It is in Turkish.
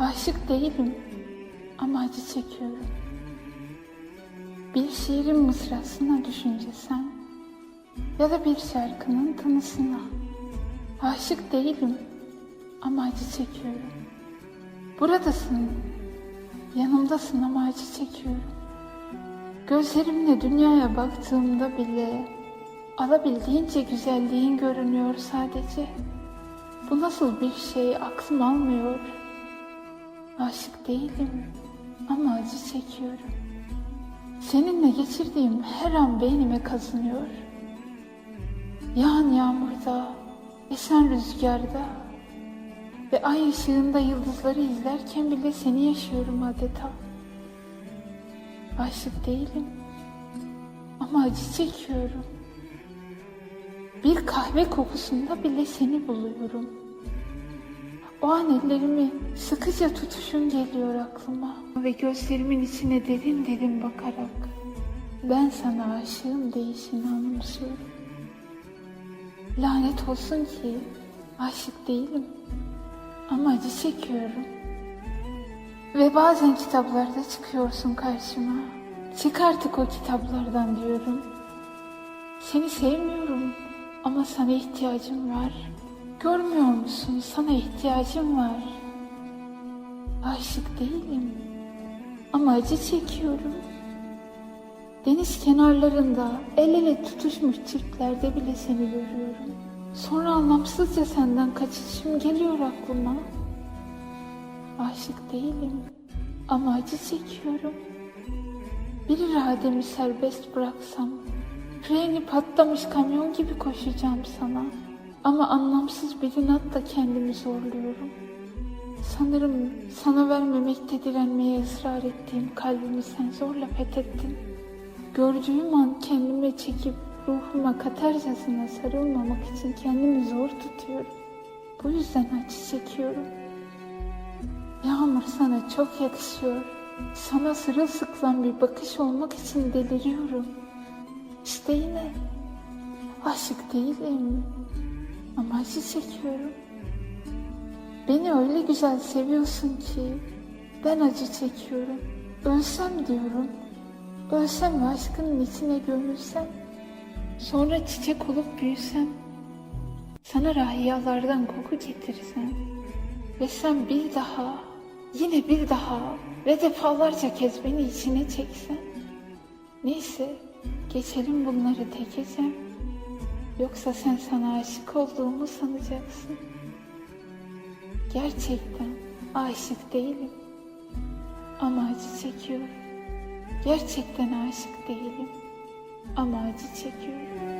Aşık değilim ama acı çekiyorum. Bir şiirin mısrasına düşünce sen ya da bir şarkının tınısına. Aşık değilim ama acı çekiyorum. Buradasın, yanımdasın ama acı çekiyorum. Gözlerimle dünyaya baktığımda bile alabildiğince güzelliğin görünüyor sadece. Bu nasıl bir şey aklım almıyor. Aşık değilim ama acı çekiyorum. Seninle geçirdiğim her an beynime kazınıyor. Yağan yağmurda, esen rüzgarda ve ay ışığında yıldızları izlerken bile seni yaşıyorum adeta. Aşık değilim ama acı çekiyorum. Bir kahve kokusunda bile seni buluyorum. O an ellerimi sıkıca tutuşun geliyor aklıma ve gözlerimin içine derin derin bakarak ben sana aşığım değişini anımsıyorum. Lanet olsun ki aşık değilim ama acı çekiyorum. Ve bazen kitaplarda çıkıyorsun karşıma. Çık artık o kitaplardan diyorum. Seni sevmiyorum ama sana ihtiyacım var. Görmüyor musun? Sana ihtiyacım var. Aşık değilim ama acı çekiyorum. Deniz kenarlarında el ele tutuşmuş çiftlerde bile seni görüyorum. Sonra anlamsızca senden kaçışım geliyor aklıma. Aşık değilim ama acı çekiyorum. Bir irademi serbest bıraksam, freni patlamış kamyon gibi koşacağım sana. Ama anlamsız bir inatla kendimi zorluyorum. Sanırım sana vermemekte direnmeye ısrar ettiğim kalbimi sen zorla fethettin. Gördüğüm an kendime çekip ruhuma katarcasına sarılmamak için kendimi zor tutuyorum. Bu yüzden acı çekiyorum. Yağmur sana çok yakışıyor. Sana sırılsıklam bir bakış olmak için deliriyorum. İşte yine aşık değilim ama acı çekiyorum. Beni öyle güzel seviyorsun ki ben acı çekiyorum. Ölsem diyorum. Ölsem ve aşkının içine gömülsem. Sonra çiçek olup büyüsem. Sana rahiyalardan koku getirsem. Ve sen bir daha, yine bir daha ve defalarca kez beni içine çeksen. Neyse, geçelim bunları tek ecem. Yoksa sen sana aşık olduğumu sanacaksın. Gerçekten aşık değilim. Ama acı çekiyorum. Gerçekten aşık değilim. Ama acı çekiyorum.